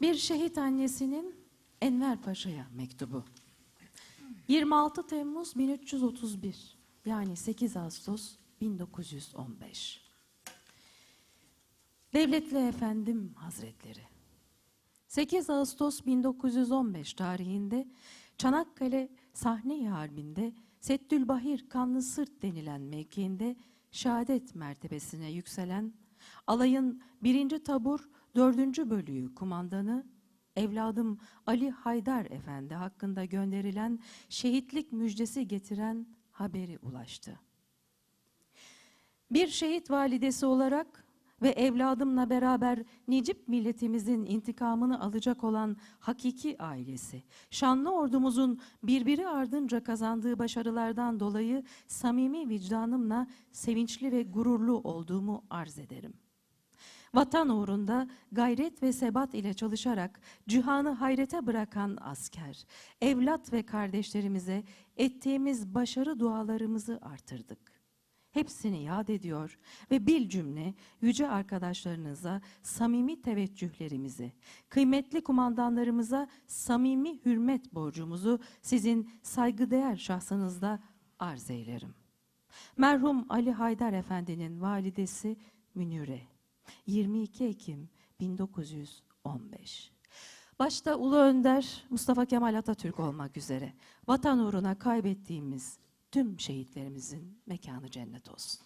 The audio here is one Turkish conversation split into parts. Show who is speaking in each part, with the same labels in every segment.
Speaker 1: Bir şehit annesinin Enver Paşa'ya mektubu. 26 Temmuz 1331 yani 8 Ağustos 1915. Devletli Efendim Hazretleri 8 Ağustos 1915 tarihinde Çanakkale Sahne-i Harbi'nde Settülbahir Kanlı Sırt denilen mevkiinde şehadet mertebesine yükselen alayın 1. tabur 4. bölüğü kumandanı evladım Ali Haydar Efendi hakkında gönderilen şehitlik müjdesi getiren haberi ulaştı. Bir şehit validesi olarak ve evladımla beraber Necip milletimizin intikamını alacak olan hakiki ailesi, şanlı ordumuzun birbiri ardınca kazandığı başarılardan dolayı samimi vicdanımla sevinçli ve gururlu olduğumu arz ederim. Vatan uğrunda gayret ve sebat ile çalışarak cihanı hayrete bırakan asker, evlat ve kardeşlerimize ettiğimiz başarı dualarımızı artırdık. Hepsini yad ediyor ve bil cümle yüce arkadaşlarınıza samimi teveccühlerimizi, kıymetli kumandanlarımıza samimi hürmet borcumuzu sizin saygıdeğer şahsınızda arz eylerim. Merhum Ali Haydar Efendi'nin validesi Münire. 22 Ekim 1915. Başta Ulu Önder Mustafa Kemal Atatürk olmak üzere vatan uğruna kaybettiğimiz tüm şehitlerimizin mekanı cennet olsun.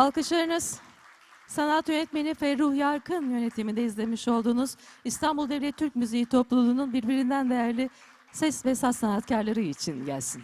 Speaker 1: Alkışlarınız sanat yönetmeni Ferruh Yarkın yönetiminde izlemiş olduğunuz İstanbul Devlet Türk Müziği Topluluğu'nun birbirinden değerli ses ve saz sanatkarları için gelsin.